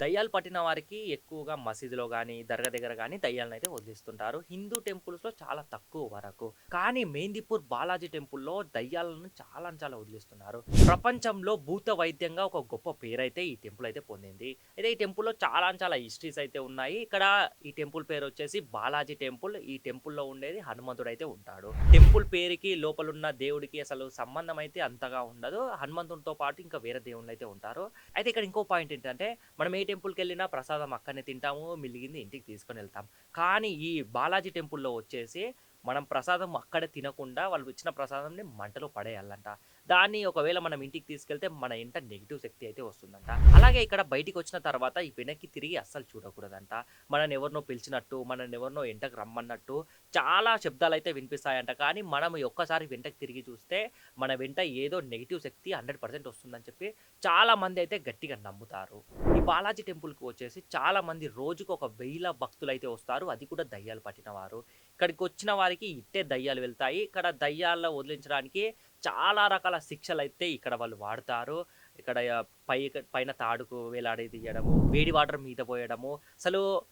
దయ్యాలు పట్టిన వారికి ఎక్కువగా మసీదులో కానీ దర్గా దగ్గర కానీ దయ్యాలను అయితే వదిలిస్తుంటారు. హిందూ టెంపుల్స్లో చాలా తక్కువ వరకు. కానీ మెహందీపూర్ బాలాజీ టెంపుల్లో దయ్యాలను చాలా చాలా వదిలిస్తున్నారు. ప్రపంచంలో భూత వైద్యంగా ఒక గొప్ప పేరు అయితే ఈ టెంపుల్ అయితే పొందింది. అయితే ఈ టెంపుల్లో చాలా చాలా హిస్టరీస్ అయితే ఉన్నాయి. ఇక్కడ ఈ టెంపుల్ పేరు వచ్చేసి బాలాజీ టెంపుల్. ఈ టెంపుల్లో ఉండేది హనుమంతుడు అయితే ఉంటాడు. టెంపుల్ పేరుకి లోపలున్న దేవుడికి అసలు సంబంధం అయితే అంతగా ఉండదు. హనుమంతుడితో పాటు ఇంకా వేరే దేవుళ్ళు అయితే ఉంటారు. అయితే ఇక్కడ ఇంకో పాయింట్ ఏంటంటే మనం ఏ టెంపుల్కి వెళ్ళినా ప్రసాదం అక్కడనే తింటాము మిలిగింది ఇంటికి తీసుకొని వెళ్తాం. కానీ ఈ బాలాజీ టెంపుల్లో వచ్చేసి మనం ప్రసాదం అక్కడ తినకుండా వాళ్ళు ఇచ్చిన ప్రసాదంని మంటలో పడేయాలంట. దాన్ని ఒకవేళ మనం ఇంటికి తీసుకెళ్తే మన ఇంట నెగిటివ్ శక్తి అయితే వస్తుందంట. అలాగే ఇక్కడ బయటికి వచ్చిన తర్వాత ఈ వెనక్కి తిరిగి అస్సలు చూడకూడదంట. మనని ఎవరినో పిలిచినట్టు మనని ఎవరినో ఎంటకు రమ్మన్నట్టు చాలా శబ్దాలు అయితే వినిపిస్తాయంట. కానీ మనం ఒక్కసారి వెంటకి తిరిగి చూస్తే మన వెంట ఏదో నెగిటివ్ శక్తి హండ్రెడ్ పర్సెంట్ వస్తుందని చెప్పి చాలా మంది అయితే గట్టిగా నమ్ముతారు. ఈ బాలాజీ టెంపుల్కి వచ్చేసి చాలా మంది రోజుకు ఒక వెయ్యిల భక్తులు అయితే వస్తారు. అది కూడా దయ్యాలు పట్టిన వారు. ఇక్కడికి వచ్చిన వారికి ఇట్టే దయ్యాలు వెళ్తాయి. ఇక్కడ దయ్యాల్లో వదిలించడానికి చాలా రకాల శిక్షలు అయితే ఇక్కడ వాళ్ళు వాడతారు. ఇక్కడ పై పైన తాడుకు వేలాడి తీయడము వేడి వాటర్ మీద పోయడము. అసలు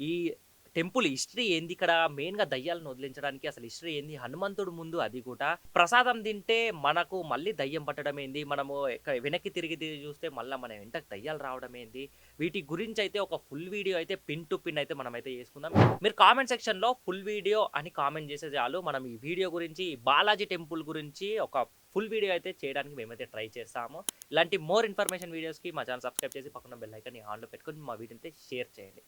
ఈ టెంపుల్ హిస్టరీ ఏంది? ఇక్కడ మెయిన్గా దయ్యాలను వదిలించడానికి అసలు హిస్టరీ ఏంది? హనుమంతుడు ముందు అది కూడా. ప్రసాదం తింటే మనకు మళ్ళీ దయ్యం పట్టడం ఏంది? మనము వెనక్కి తిరిగి తిరిగి చూస్తే మళ్ళీ మన వెంటకు దయ్యాలు రావడం ఏంది? వీటి గురించి అయితే ఒక ఫుల్ వీడియో అయితే పిన్ టు పిన్ అయితే మనం అయితే చేసుకుందాం. మీరు కామెంట్ సెక్షన్లో ఫుల్ వీడియో అని కామెంట్ చేసే చాలు. మనం ఈ వీడియో గురించి ఈ బాలాజీ టెంపుల్ గురించి ఒక ఫుల్ వీడియో అయితే చేయడానికి మేమైతే ట్రై చేస్తాము. ఇలాంటి మోర్ ఇన్ఫర్మేషన్ వీడియోస్కి మా ఛానల్ సబ్స్క్రైబ్ చేసి పక్కన బెల్ ఐకన్ ఆన్లో పెట్టుకొని మా వీడియో అయితే షేర్ చేయండి.